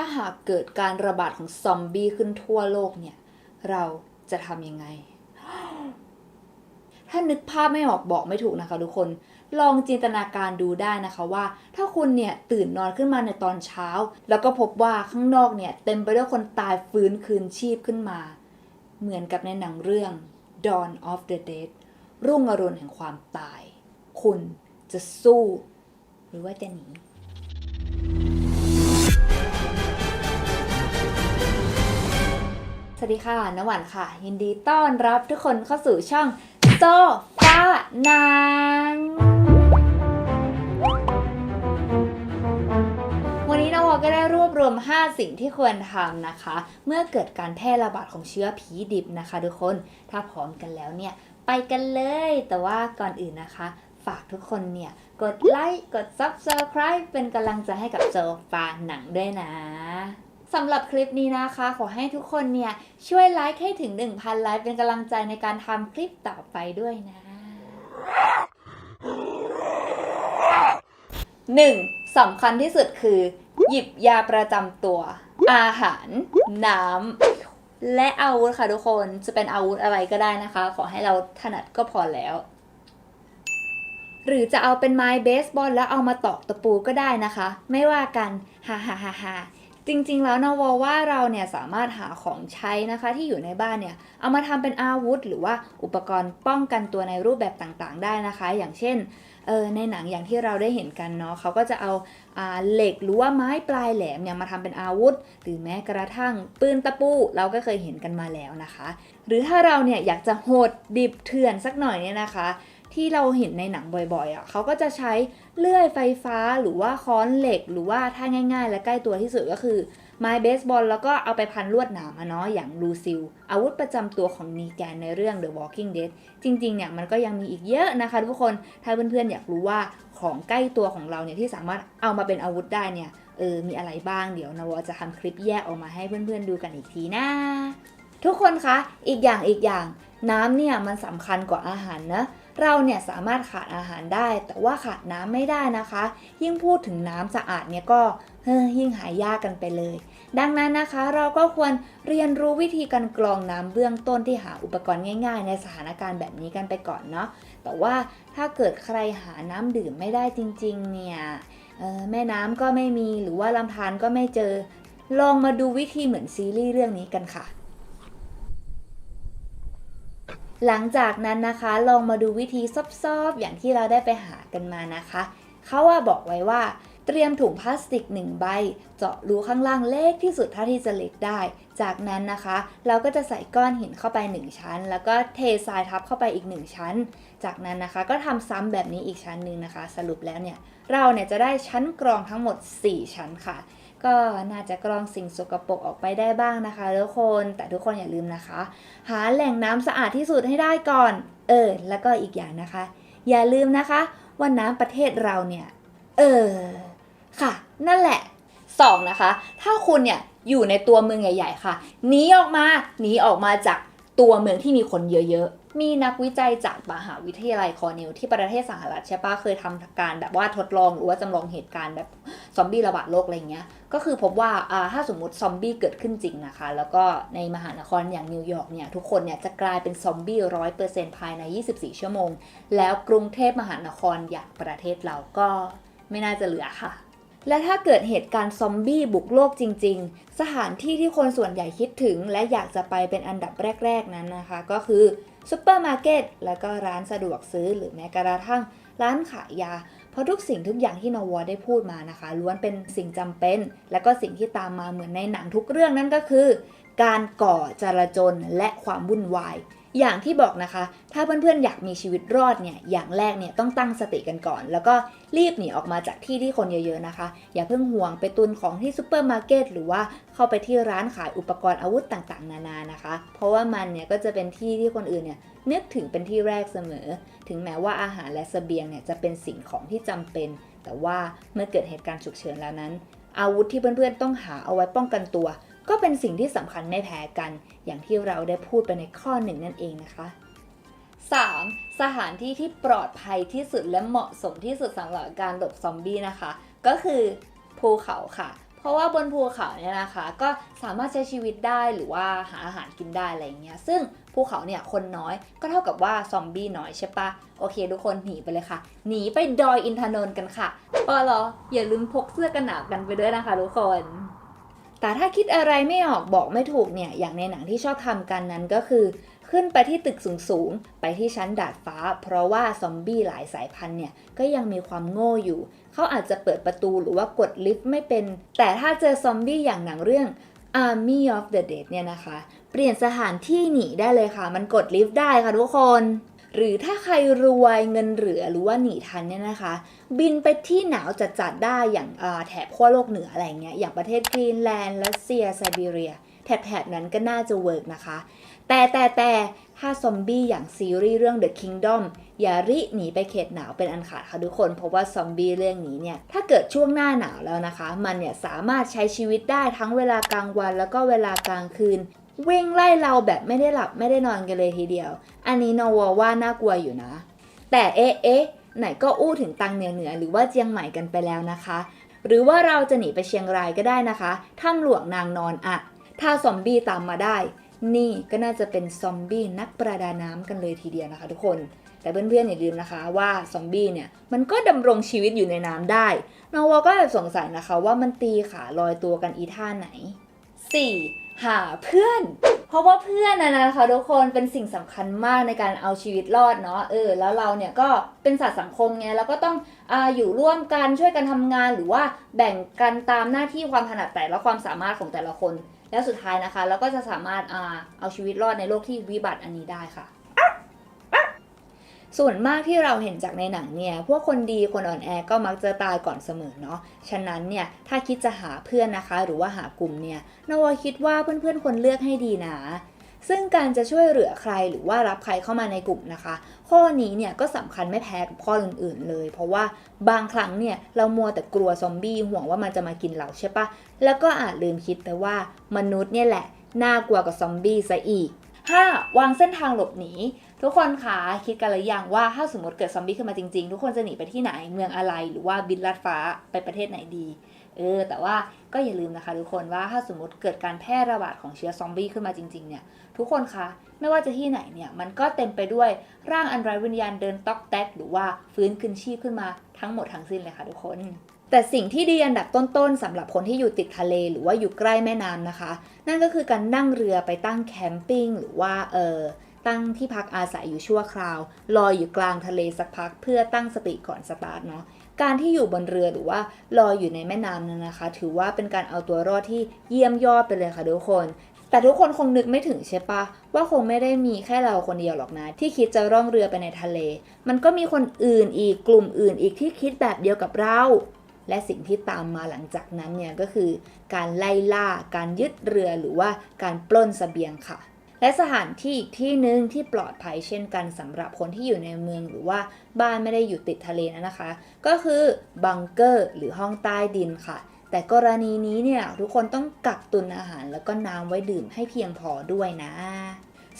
ถ้าหากเกิดการระบาดของซอมบี้ขึ้นทั่วโลกเนี่ย เราจะทำยังไง ถ้านึกภาพไม่ออกบอกไม่ถูกนะคะทุกคน ลองจินตนาการดูได้นะคะว่า ถ้าคุณเนี่ยตื่นนอนขึ้นมาในตอนเช้า แล้วก็พบว่าข้างนอกเนี่ยเต็มไปด้วยคนตายฟื้นคืนชีพขึ้นมา เหมือนกับในหนังเรื่อง Dawn of the Dead รุ่งอรุณแห่งความตาย คุณจะสู้ หรือว่าจะหนี สวัสดีค่ะนวันค่ะ ยินดีต้อนรับทุกคนเข้าสู่ช่องโซฟานังวันนี้นวก็ได้รวบรวม 5 สิ่งที่ควรทำนะคะ เมื่อเกิดการแพร่ระบาดของเชื้อผีดิบนะคะ ทุกคนถ้าพร้อมกันแล้วเนี่ย ไปกันเลย แต่ว่าก่อนอื่นนะคะ ฝากทุกคนเนี่ย กดไลค์กด Subscribe เป็นกำลังใจให้กับโซฟาหนังด้วยนะ สำหรับคลิปนี้นะคะ ขอให้ทุกคนเนี่ย ช่วยไลค์ให้ถึง 1,000 ไลค์เป็นกำลังใจในการทำคลิปต่อไปด้วยนะ 1. สำคัญที่สุดคือ หยิบยาประจำตัว อาหาร น้ำและอาวุธค่ะทุกคนจะเป็นอาวุธอะไรก็ได้นะคะ ขอให้เราถนัดก็พอแล้ว หรือจะเอาเป็นไม้เบสบอลแล้วเอามาตอกตะปูก็ได้นะคะ ไม่ว่ากันฮ่าฮ่าฮ่าฮ่า จริงๆ แล้วนวว่าเราเนี่ยสามารถหาของใช้นะคะที่อยู่ในบ้านเนี่ยเอามาทำเป็นอาวุธ หรือว่าอุปกรณ์ป้องกันตัวในรูปแบบต่างๆ ได้นะคะ อย่างเช่นเออในหนังอย่างที่เราได้เห็นกันเนาะเขาก็จะเอาอาเหล็กหรือว่าไม้ปลายแหลมเนี่ยมาทำเป็นอาวุธ หรือแม้กระทั่งปืนตะปูเราก็เคยเห็นกันมาแล้วนะคะ หรือถ้าเราเนี่ยอยากจะโหดดิบเถื่อนสักหน่อยเนี่ยนะคะ ที่เราเห็นในหนังบ่อยๆอะเขาก็จะใช้เลื่อยไฟฟ้าหรือว่าค้อนเหล็ก หรือว่าถ้าง่าย ๆ และใกล้ตัวที่สุดก็คือไม้เบสบอลแล้วก็เอาไปพันลวดหนามอะเนาะอย่างลูซิล อาวุธประจำตัวของนีแกนในเรื่อง The Walking Dead จริงๆเนี่ยมันก็ยังมีอีกเยอะนะคะทุกคน ถ้าเพื่อนๆอยากรู้ว่าของใกล้ตัวของเราเนี่ยที่สามารถเอามาเป็นอาวุธได้เนี่ยเออมีอะไรบ้างเดี๋ยวนวจะทำคลิปแยกออกมาให้เพื่อนๆดูกันอีกทีนะทุกคนคะอีกอย่างอีกอย่างน้ำเนี่ยมันสำคัญกว่าอาหารนะ เราเนี่ยสามารถขาดอาหารได้ แต่ว่าขาดน้ำไม่ได้นะคะ ยิ่งพูดถึงน้ำสะอาดเนี่ยก็เฮ้อยิ่งหายากกันไปเลย ดังนั้นนะคะเราก็ควรเรียนรู้วิธีการกรองน้ำเบื้องต้นที่หาอุปกรณ์ง่าย ๆ ในสถานการณ์แบบนี้กันไปก่อนเนาะแต่ว่าถ้าเกิดใครหาน้ำดื่มไม่ได้จริงๆเนี่ยแม่น้ำก็ไม่มีหรือว่าลำธารก็ไม่เจอ ลองมาดูวิธีเหมือนซีรีส์เรื่องนี้กันค่ะ หลังจากนั้นนะคะลองมาดูวิธีซอบๆ อย่างที่เราได้ไปหากันมานะคะเขาว่าบอกไว้ว่าเตรียมถุงพลาสติก 1 ใบ เจาะรูข้างล่างเล็กที่สุดเท่าที่จะเล็กได้ จากนั้นนะคะ เราก็จะใส่ก้อนหินเข้าไป 1 ชั้น แล้วก็เททรายทับเข้าไปอีก 1 ชั้น จากนั้นนะคะก็ทำซ้ำแบบนี้อีกชั้นหนึ่งนะคะ สรุปแล้วเนี่ยเราเนี่ยจะได้ชั้นกรองทั้งหมด 4 ชั้นค่ะ ก็น่าจะกรองสิ่งสกปรกออกไปได้บ้างนะคะทุกคนแต่ทุกคนอย่าลืมนะคะ หาแหล่งน้ำสะอาดที่สุดให้ได้ก่อน เออ แล้วก็อีกอย่างนะคะ อย่าลืมนะคะว่าน้ำประเทศเราเนี่ย เออ ค่ะ นั่นแหละ 2 นะคะ ถ้าคุณเนี่ยอยู่ในตัวเมืองใหญ่ ๆ ค่ะหนีออกมาหนีออกมาจากตัวเมืองที่มีคนเยอะๆ มีนักวิจัยจากมหาวิทยาลัยคอร์เนลที่ประเทศสหรัฐใช่ปะเคยทำการแบบว่าทดลองหรือว่าจำลองเหตุการณ์แบบซอมบี้ระบาดโลกอะไรเงี้ย ก็คือพบว่าอ่าถ้าสมมติซอมบี้เกิดขึ้นจริงนะคะ แล้วก็ในมหานครอย่างนิวยอร์กเนี่ย ทุกคนเนี่ยจะกลายเป็นซอมบี้ร้อยเปอร์เซ็นต์ภายใน 24 ชั่วโมง แล้วกรุงเทพมหานครอย่างประเทศเราก็ไม่น่าจะเหลือค่ะและถ้าเกิดเหตุการณ์ซอมบี้บุกโลกจริง ๆ สถานที่ที่คนส่วนใหญ่คิดถึง และอยากจะไปเป็นอันดับแรก ๆนั้นนะคะ ก็คือ ซูเปอร์มาร์เก็ตแล้วก็ร้านสะดวกซื้อหรือแม้กระทั่งร้านขายยา เพราะทุกสิ่งทุกอย่างที่นวได้พูดมานะคะล้วนเป็นสิ่งจำเป็น และก็สิ่งที่ตามมาเหมือนในหนังทุกเรื่องนั่นก็คือ การก่อจราจนและความวุ่นวาย อย่างที่บอกนะคะ ถ้าเพื่อนๆอยากมีชีวิตรอดเนี่ยอย่างแรกเนี่ยต้องตั้งสติกันก่อน แล้วก็รีบหนีออกมาจากที่ที่คนเยอะๆนะคะ อย่าเพิ่งห่วงไปตุนของที่ซูเปอร์มาร์เก็ตหรือว่าเข้าไปที่ร้านขายอุปกรณ์อาวุธต่างๆ นานานะคะ เพราะว่ามันเนี่ยก็จะเป็นที่ที่คนอื่นเนี่ยนึกถึงเป็นที่แรกเสมอ ถึงแม้ว่าอาหารและเสบียงเนี่ยจะเป็นสิ่งของที่จำเป็น แต่ว่าเมื่อเกิดเหตุการณ์ฉุกเฉินแล้วนั้น อาวุธที่เพื่อนๆต้องหาเอาไว้ป้องกันตัว ก็เป็นสิ่งที่สำคัญไม่แพ้กัน อย่างที่เราได้พูดไปในข้อหนึ่งนั่นเองนะคะ 3. สถานที่ที่ปลอดภัยที่สุดและเหมาะสมที่สุดสำหรับการหลบซอมบี้นะคะ ก็คือภูเขาค่ะ เพราะว่าบนภูเขาเนี่ยนะคะ ก็สามารถใช้ชีวิตได้หรือว่าหาอาหารกินได้อะไรเงี้ย ซึ่งภูเขาเนี่ยคนน้อยก็เท่ากับว่าซอมบี้น้อยใช่ปะโอเค ทุกคนหนีไปเลยค่ะ หนีไปดอยอินทนนท์กันค่ะปอลออย่าลืมพกเสื้อกันหนาวกันไปด้วยนะคะทุกคน แต่ถ้าคิดอะไรไม่ออกบอกไม่ถูกเนี่ยอย่างในหนังที่ชอบทำกันนั้นก็คือ ขึ้นไปที่ตึกสูงๆ ไปที่ชั้นดาดฟ้า เพราะว่าซอมบี้หลายสายพันธุ์เนี่ยก็ยังมีความโง่อยู่ เขาอาจจะเปิดประตูหรือว่ากดลิฟต์ไม่เป็น แต่ถ้าเจอซอมบี้อย่างหนังเรื่อง Army of the Dead เนี่ยนะคะ เปลี่ยนสถานที่หนีได้เลยค่ะ มันกดลิฟต์ได้ค่ะทุกคน หรือถ้าใครรวยเงินเหลือหรือว่าหนีทันเนี่ยนะคะ บินไปที่หนาวจัดๆได้อย่างแถบขั้วโลกเหนืออะไรเงี้ยอย่างประเทศกรีนแลนด์รัสเซียไซบีเรียแถบๆนั้นก็น่าจะเวิร์กนะคะ แต่แต่แต่ถ้าซอมบี้อย่างซีรีส์เรื่อง The Kingdom อย่าริหนีไปเขตหนาวเป็นอันขาดค่ะทุกคน เพราะว่าซอมบี้เรื่องนี้เนี่ย ถ้าเกิดช่วงหน้าหนาวแล้วนะคะ มันเนี่ยสามารถใช้ชีวิตได้ทั้งเวลากลางวันแล้วก็เวลากลางคืน วิ่งไล่เราแบบไม่ได้หลับไม่ได้นอนกันเลยทีเดียว อันนี้นวว่าน่ากลัวอยู่นะ แต่เอ๊ะเอ๊ะไหนก็อู้ถึงตังเหนือเหนือหรือว่าเจียงใหม่กันไปแล้วนะคะ หรือว่าเราจะหนีไปเชียงรายก็ได้นะคะถ้ำหลวงนางนอนอะ ถ้าซอมบี้ตามมาได้ นี่ก็น่าจะเป็นซอมบี้นักประดาน้ำกันเลยทีเดียวนะคะ ทุกคนแต่เพื่อนๆอย่าลืมนะคะว่าซอมบี้เนี่ยมันก็ดำรงชีวิตอยู่ในน้ำได้นอวก็แอบสงสัยนะคะว่ามันตีขาลอยตัวกันอีท่าไหน 4. หาเพื่อน เพราะว่าเพื่อนนะนะคะทุกคนเป็นสิ่งสำคัญมากในการเอาชีวิตรอดเนาะเออแล้วเราเนี่ยก็เป็นสัตว์สังคมไงเราก็ต้องออยู่ร่วมกันช่วยกันทำงาน หรือว่าแบ่งกันตามหน้าที่ความถนัดแต่และความสามารถของแต่ละคน แล้วสุดท้ายนะคะ เราก็จะสามารถอาเอาชีวิตรอดในโลกที่วิบัติอันนี้ได้ค่ะ ส่วนมากที่เราเห็นจากในหนังเนี่ย พวกคนดีคนอ่อนแอก็มักจะตายก่อนเสมอเนาะ ฉะนั้นเนี่ย ถ้าคิดจะหาเพื่อนนะคะ หรือว่าหากลุ่มเนี่ยนวคิดว่าเพื่อนๆควรเลือกให้ดีนะ ซึ่งการจะช่วยเหลือใครหรือว่ารับใครเข้ามาในกลุ่มนะคะ ข้อนี้เนี่ยก็สำคัญไม่แพ้กับข้ออื่นๆเลย เพราะว่าบางครั้งเนี่ยเรามัวแต่กลัวซอมบี้ห่วงว่ามันจะมากินเราใช่ปะแล้วก็อาจลืมคิดไปว่ามนุษย์เนี่ยแหละน่ากลัวกว่าซอมบี้ซะอีก 5. วางเส้นทางหลบหนี ทุกคนคะคิดกันหรือยังว่าถ้าสมมติเกิดซอมบี้ขึ้นมาจริงๆ ทุกคนจะหนีไปที่ไหนเมืองอะไรหรือว่าบินลัดฟ้าไปประเทศไหนดีเออแต่ว่าก็อย่าลืมนะคะทุกคนว่าถ้าสมมติเกิดการแพร่ระบาดของเชื้อซอมบี้ขึ้นมาจริงๆเนี่ยทุกคนคะไม่ว่าจะที่ไหนเนี่ยมันก็เต็มไปด้วยร่างอันไร้วิญญาณเดินตอกแต๊กหรือว่าฟื้นคืนชีพขึ้นมาทั้งหมดทั้งสิ้นเลยค่ะทุกคน แต่สิ่งที่ดีอันดับต้นๆสำหรับคนที่อยู่ติดทะเลหรือว่าอยู่ใกล้แม่น้ำนะคะ นั่นก็คือการนั่งเรือไปตั้งแคมปิ้งหรือว่าเออตั้งที่พักอาศัยอยู่ชั่วคราวลอยอยู่กลางทะเลสักพักเพื่อตั้งสติก่อนสตาร์ทเนาะการที่อยู่บนเรือหรือว่าลอยอยู่ในแม่น้ำนั้นนะคะ ถือว่าเป็นการเอาตัวรอดที่เยี่ยมยอดไปเลยค่ะทุกคน แต่ทุกคนคงนึกไม่ถึงใช่ปะว่าคงไม่ได้มีแค่เราคนเดียวหรอกนะ ที่คิดจะร่องเรือไปในทะเล มันก็มีคนอื่นอีกกลุ่มอื่นอีกที่คิดแบบเดียวกับเรา และสิ่งที่ตามมาหลังจากนั้นเนี่ยก็คือการไล่ล่า การยึดเรือหรือว่าการปล้นเสบียงค่ะ และสถานที่อีกที่หนึ่งที่ปลอดภัยเช่นกันสำหรับคนที่อยู่ในเมืองหรือว่าบ้านไม่ได้อยู่ติดทะเลนะนะคะ ก็คือบังเกอร์หรือห้องใต้ดินค่ะ แต่กรณีนี้เนี่ยทุกคนต้องกักตุนอาหารแล้วก็น้ำไว้ดื่มให้เพียงพอด้วยนะ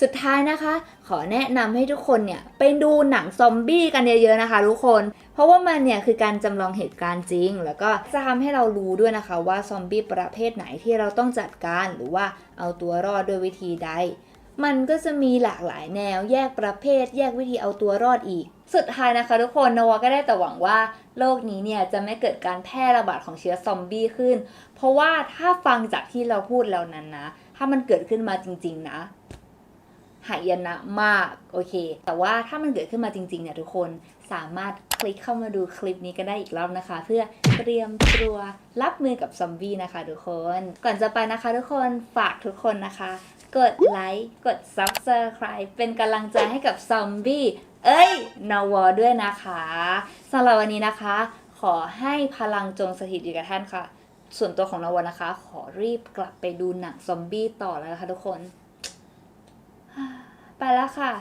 สุดท้ายนะคะ ขอแนะนำให้ทุกคนเนี่ยไปดูหนังซอมบี้กันเยอะๆนะคะทุกคน เพราะว่ามันเนี่ยคือการจำลองเหตุการณ์จริง แล้วก็จะทำให้เรารู้ด้วยนะคะว่าซอมบี้ประเภทไหนที่เราต้องจัดการหรือว่าเอาตัวรอดด้วยวิธีใด มันก็จะมีหลากหลายแนวแยกประเภท แยกวิธีเอาตัวรอดอีก สุดท้ายนะคะทุกคนนวก็ได้แต่หวังว่าโลกนี้เนี่ยจะไม่เกิดการแพร่ระบาดของเชื้อซอมบี้ขึ้น เพราะว่าถ้าฟังจากที่เราพูดแล้วนั้นนะ ถ้ามันเกิดขึ้นมาจริง ๆ นะ หายนะมากโอเค แต่ว่าถ้ามันเกิดขึ้นมาจริงๆเนี่ยทุกคนสามารถคลิกเข้ามาดูคลิปนี้ก็ได้อีกรอบนะคะ เพื่อเตรียมตัวรับมือกับซอมบี้นะคะทุกคน ก่อนจะไปนะคะทุกคนฝากทุกคนนะคะ กดไลค์กด Subscribe เป็นกำลังใจให้กับซอมบี้เอ้ยนวอด้วยนะคะสำหรับวันนี้นะคะ ขอให้พลังจงสถิตอยู่กับท่านค่ะ ส่วนตัวของนวอนะคะ ขอรีบกลับไปดูหนังซอมบี้ต่อแล้วนะคะทุกคน ไปแล้วค่ะ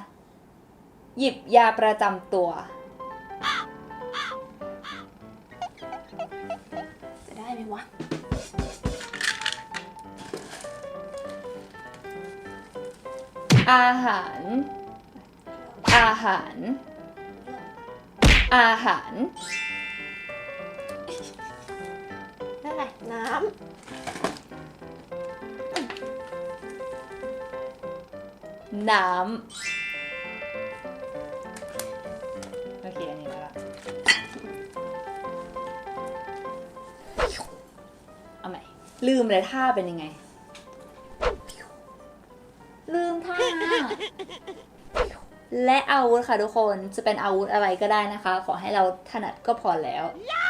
หยิบยาประจำตัว จะได้ไหมวะ อาหาร อาหาร อาหารได้ไรน้ น้ำ โอเค อันนี้แล้วละเอาใหม่ ลืมเลยท่าเป็นยังไง ลืมท่า และอาวุธค่ะทุกคน จะเป็นอาวุธอะไรก็ได้นะคะ ขอให้เราถนัดก็พอแล้วำ